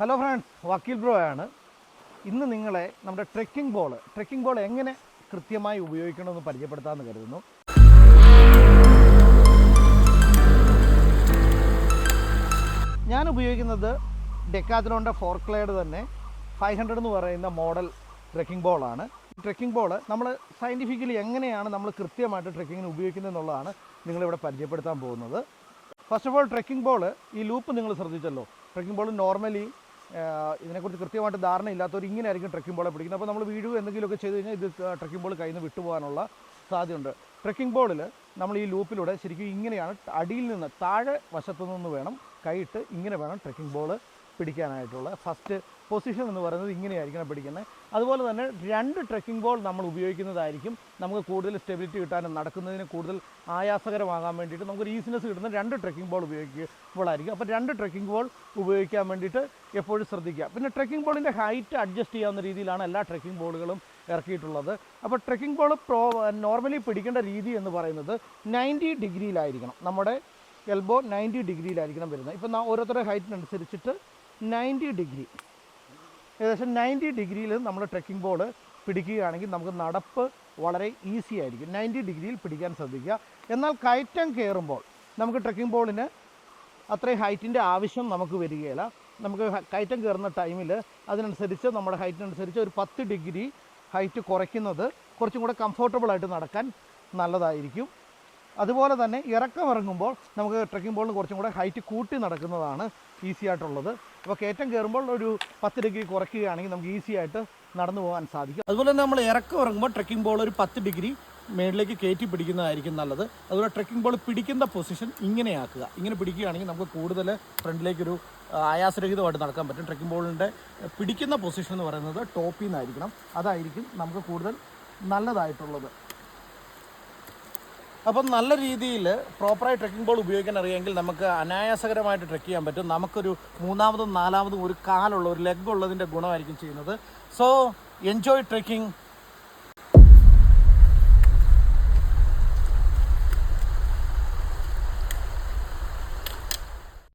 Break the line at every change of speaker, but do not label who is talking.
Hello friends വക്കീൽ bro ആണ്. ഇന്ന് നിങ്ങളെ നമ്മുടെ ട്രെക്കിംഗ് ബോൾ ട്രെക്കിംഗ് ബോൾ എങ്ങനെ കൃത്യമായി ഉപയോഗിക്കണമെന്ന് പരിചയപ്പെടുത്താമെന്ന് കരുതുന്നു. ഞാൻ ഉപയോഗിക്കുന്നത് ഡെക്കാത്തിലോന്റെ ഫോർക്ലേഡ് തന്നെ ഫൈവ് ഹൺഡ്രഡ് എന്ന് പറയുന്ന മോഡൽ ട്രെക്കിംഗ് ബോളാണ് ട്രെക്കിംഗ് ബോൾ നമ്മൾ സയന്റിഫിക്കലി എങ്ങനെയാണ് നമ്മൾ കൃത്യമായിട്ട് ട്രെക്കിങ്ങിന് ഉപയോഗിക്കുന്നത് എന്നുള്ളതാണ് നിങ്ങളിവിടെ പരിചയപ്പെടുത്താൻ പോകുന്നത്. First of all trekking ball ഈ ലൂപ്പ് നിങ്ങൾ ശ്രദ്ധിച്ചല്ലോ. ട്രെക്കിംഗ് ബോൾ നോർമലി ഇതിനെക്കുറിച്ച് കൃത്യമായിട്ട് ധാരണ ഇല്ലാത്തവർ ഇങ്ങനെ ആയിരിക്കും ട്രക്കിംഗ് ബോളെ പിടിക്കുന്നത്. അപ്പോൾ നമ്മൾ വീഴുക എന്തെങ്കിലുമൊക്കെ ചെയ്തു കഴിഞ്ഞാൽ ഇത് ട്രക്കിംഗ് ബോൾ കയ്യിൽ നിന്ന് വിട്ടുപോകാനുള്ള സാധ്യതയുണ്ട്. ട്രക്കിംഗ് ബോളിൽ നമ്മൾ ഈ ലൂപ്പിലൂടെ ശരിക്കും ഇങ്ങനെയാണ് അടിയിൽ നിന്ന് താഴെ വശത്തു നിന്ന് വേണം കൈയിട്ട് ഇങ്ങനെ വേണം ട്രക്കിംഗ് ബോൾ പിടിക്കാനായിട്ടുള്ള ഫസ്റ്റ് പൊസിഷൻ എന്ന് പറയുന്നത് ഇങ്ങനെയായിരിക്കണം പിടിക്കുന്നത്. അതുപോലെ തന്നെ രണ്ട് ട്രക്കിംഗ് ബോൾ നമ്മൾ ഉപയോഗിക്കുന്നതായിരിക്കും നമുക്ക് കൂടുതൽ സ്റ്റെബിലിറ്റി കിട്ടാനും നടക്കുന്നതിന് കൂടുതൽ ആയാസകരമാകാൻ വേണ്ടിയിട്ട് നമുക്കൊരു ഈസിനെസ് കിട്ടുന്ന രണ്ട് ട്രക്കിംഗ് ബോൾ ഉപയോഗിക്കുമ്പോഴായിരിക്കും അപ്പോൾ രണ്ട് ട്രക്കിംഗ് ബോൾ ഉപയോഗിക്കാൻ വേണ്ടിയിട്ട് എപ്പോഴും ശ്രദ്ധിക്കുക. പിന്നെ ട്രക്കിംഗ് ബോളിന്റെ ഹൈറ്റ് അഡ്ജസ്റ്റ് ചെയ്യാവുന്ന രീതിയിലാണ് എല്ലാ ട്രക്കിംഗ് ബോളുകളും ഇറക്കിയിട്ടുള്ളത്. അപ്പോൾ ട്രക്കിംഗ് ബോൾ പ്രോ നോർമലി പിടിക്കേണ്ട രീതി എന്ന് പറയുന്നത് നയന്റി ഡിഗ്രിയിലായിരിക്കണം നമ്മുടെ എൽബോ നയന്റി ഡിഗ്രിയിലായിരിക്കണം വരുന്നത്. ഇപ്പം ഓരോരുത്തരുടെ ഹൈറ്റിനനുസരിച്ചിട്ട് നയന്റി ഡിഗ്രി. ഏകദേശം നയന്റി ഡിഗ്രിയിൽ നമ്മൾ ട്രക്കിംഗ് ബോർഡ് പിടിക്കുകയാണെങ്കിൽ നമുക്ക് നടപ്പ് വളരെ ഈസി ആയിരിക്കും. നയന്റി ഡിഗ്രിയിൽ പിടിക്കാൻ ശ്രദ്ധിക്കുക. എന്നാൽ കയറ്റം കയറുമ്പോൾ നമുക്ക് ട്രക്കിംഗ് ബോർഡിന് അത്രയും ഹൈറ്റിന്റെ ആവശ്യം നമുക്ക് വരികയില്ല. നമുക്ക് കയറ്റം കയറുന്ന ടൈമിൽ അതിനനുസരിച്ച് നമ്മുടെ ഹൈറ്റിനനുസരിച്ച് ഒരു പത്ത് ഡിഗ്രി ഹൈറ്റ് കുറയ്ക്കുന്നത് കുറച്ചും കൂടെ കംഫോർട്ടബിളായിട്ട് നടക്കാൻ നല്ലതായിരിക്കും. അതുപോലെ തന്നെ ഇറക്കം ഇറങ്ങുമ്പോൾ നമുക്ക് ട്രക്കിംഗ് ബോളിന് കുറച്ചും കൂടെ ഹൈറ്റ് കൂട്ടി നടക്കുന്നതാണ് ഈസി ആയിട്ടുള്ളത്. അപ്പോൾ കയറ്റം കയറുമ്പോൾ ഒരു പത്ത് ഡിഗ്രി കുറയ്ക്കുകയാണെങ്കിൽ നമുക്ക് ഈസി ആയിട്ട് നടന്നു പോകാൻ സാധിക്കും. അതുപോലെ തന്നെ നമ്മൾ ഇറക്കം ഇറങ്ങുമ്പോൾ ട്രക്കിംഗ് ബോൾ ഒരു പത്ത് ഡിഗ്രി മേളിലേക്ക് കയറ്റി പിടിക്കുന്നതായിരിക്കും നല്ലത്. അതുപോലെ ട്രക്കിംഗ് ബോൾ പിടിക്കുന്ന പൊസിഷൻ ഇങ്ങനെയാക്കുക. ഇങ്ങനെ പിടിക്കുകയാണെങ്കിൽ നമുക്ക് കൂടുതൽ ഫ്രണ്ടിലേക്കൊരു ആയാസരഹിതമായിട്ട് നടക്കാൻ പറ്റും. ട്രക്കിംഗ് ബോളിന്റെ പിടിക്കുന്ന പൊസിഷൻ എന്ന് പറയുന്നത് ടോപ്പിൽ നിന്നായിരിക്കണം അതായിരിക്കും നമുക്ക് കൂടുതൽ നല്ലതായിട്ടുള്ളത്. അപ്പം നല്ല രീതിയിൽ പ്രോപ്പറായി ട്രക്കിംഗ് ബോൾ ഉപയോഗിക്കാൻ അറിയാമെങ്കിൽ നമുക്ക് അനായാസകരമായിട്ട് ട്രക്ക് ചെയ്യാൻ പറ്റും. നമുക്കൊരു മൂന്നാമതും നാലാമതും ഒരു കാലുള്ള ഒരു ലെഗ് ഉള്ളതിന്റെ ഗുണമായിരിക്കും ചെയ്യുന്നത്. So enjoy trekking